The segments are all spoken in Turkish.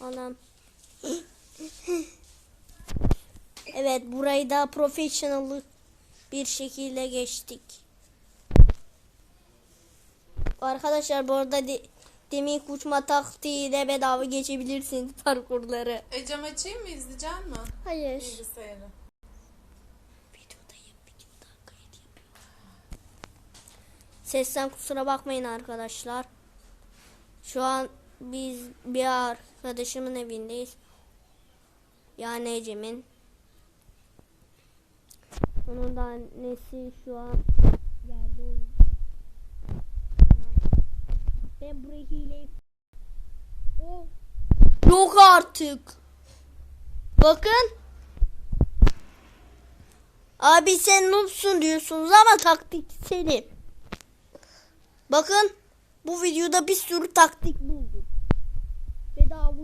Anam. evet burayı daha professional bir şekilde geçtik. Arkadaşlar bu arada de, demin uçma taktiğiyle bedava geçebilirsiniz parkurları. Ecem açayım mı izleyecek mi? Hayır. Bilgisayarı. Videodayım, videoda kayıt yapıyorum. Sesten kusura bakmayın arkadaşlar. Şu an biz bir arkadaşımın evindeyiz. Yani Ecem'in. Onun da annesi şu an geldi. Ben burayı hileyim. Oh. Yok artık. Bakın. Abi sen noobsun diyorsunuz ama taktik senin. Bakın bu videoda bir sürü taktik buldum.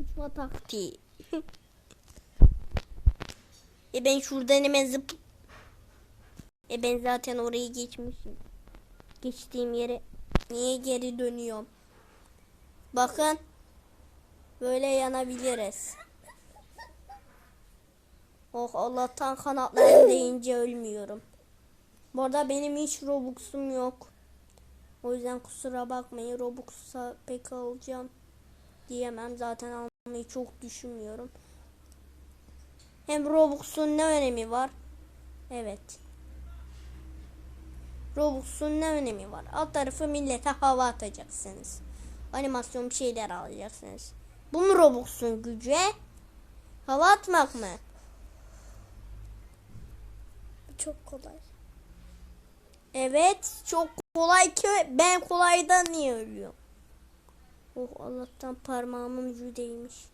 Uçma taktiği. e ben şuradan hemen zıp. E ben zaten orayı geçmişim. Geçtiğim yere niye geri dönüyorum? Bakın. Böyle yanabiliriz. Oh Allah'tan kanatlarım deyince ölmüyorum. Bu arada benim hiç Robux'um yok. O yüzden kusura bakmayın Robux'a pek alacağım diyemem. Zaten almayı çok düşünmüyorum. Hem Robux'un ne önemi var? Evet. Robux'un ne önemi var? Alt tarafı millete hava atacaksınız. Animasyon bir şeyler alacaksınız. Bu mu Robux'un gücü? Hava atmak mı? Çok kolay. Evet çok kolay ki ben kolaydan niye ölüyorum? Oh Allah'tan parmağımın ucu değmiş.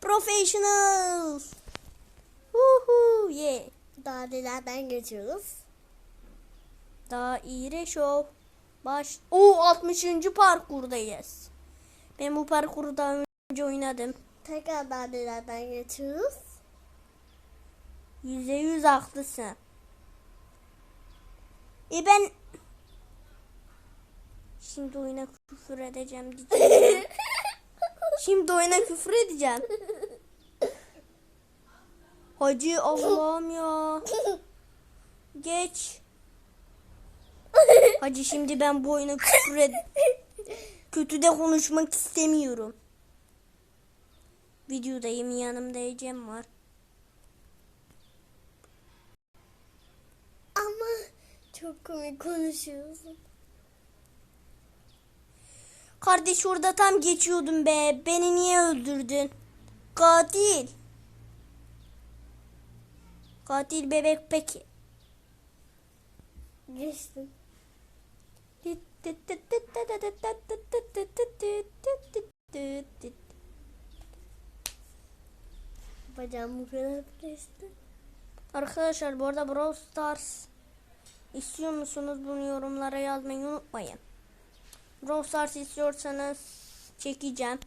Professional. Uhu yeah. Daha nelerden geçiyoruz? Daha iyi show. Baş. Oo 60. parkurdayız. Ben bu parkuru daha önce oynadım. Tekrar daha nelerden geçiyoruz? Yüzde yüz haklısın. E ben şimdi oyuna küfür edeceğim diyeceğim. şimdi oyuna küfür edeceğim. Hacı Allah'ım ya. Geç. Hacı şimdi ben bu oyuna küfür ed Kötü de konuşmak istemiyorum. Videodayım yanımda Ecem var. Ama çok komik konuşuyorsun. Kardeş orada tam geçiyordum be. Beni niye öldürdün? Katil. Katil bebek peki. Geçtim. Bacağım bu kadar geçti. Arkadaşlar bu arada Brawl Stars istiyor musunuz bunu yorumlara yazmayı unutmayın. Brawl Stars istiyorsanız çekeceğim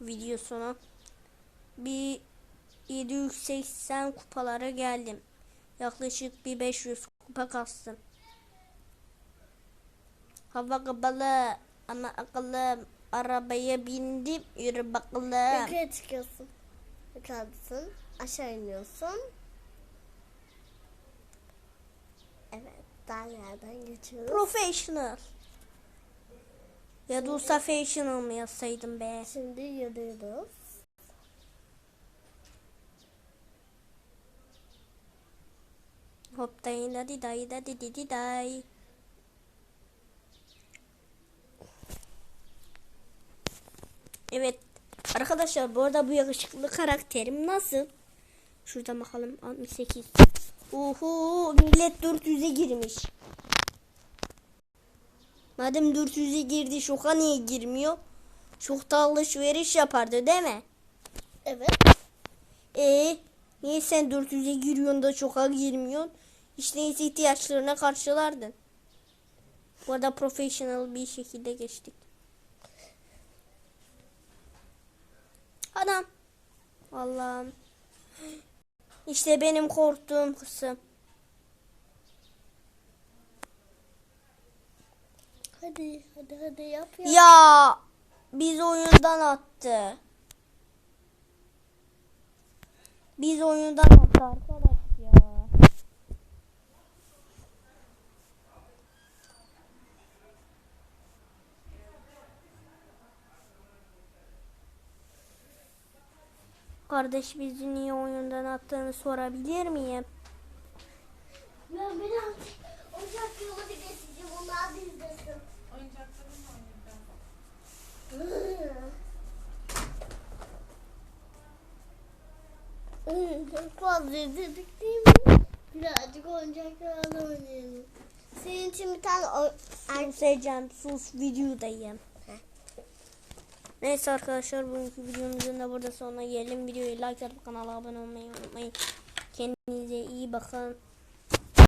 videosunu. Bir 780 kupalara geldim. Yaklaşık bir 500 kupa kastım. Hava kapalı ama akıllım. Arabaya bindim yürü bakalım. Yukarı çıkıyorsun. Yukarıdasın. Aşağı iniyorsun. Evet. Daha yerden geçiyoruz. Professional. Ya da usta fashional mı yazsaydım be? Şimdi yürüyoruz. Hop day da di day da di di di day. Evet. Arkadaşlar bu arada bu yakışıklı karakterim nasıl? Şuradan bakalım 68. Uhu millet 400'e girmiş. Madem 400'e girdi şoka niye girmiyor? Şokta alışveriş yapardı değil mi? Evet. E niye sen 400'e giriyorsun da şoka girmiyorsun? İşte ihtiyaçlarına karşılardın. Bu arada professional bir şekilde geçtik. Adam. Allah'ım. İşte benim korktuğum kısım. Hadi hadi hadi yap yap. Ya biz oyundan attı. Biz oyundan attı arkadaş ya. Kardeş bizi niye oyundan attığını sorabilir miyim? Ben birazcık ocak yolu geçeceğim. Onlar da izlesin. Oyuncaklarımla oynayacağım. Çok fazla izledik değil mi? Birazcık oyuncaklarla oynayalım. Senin için bir tane o... Sus Ecem sus videodayım. Neyse arkadaşlar bugünkü videomuzun da burada sonuna gelelim. Videoyu like atıp kanala abone olmayı unutmayın. Kendinize iyi bakın.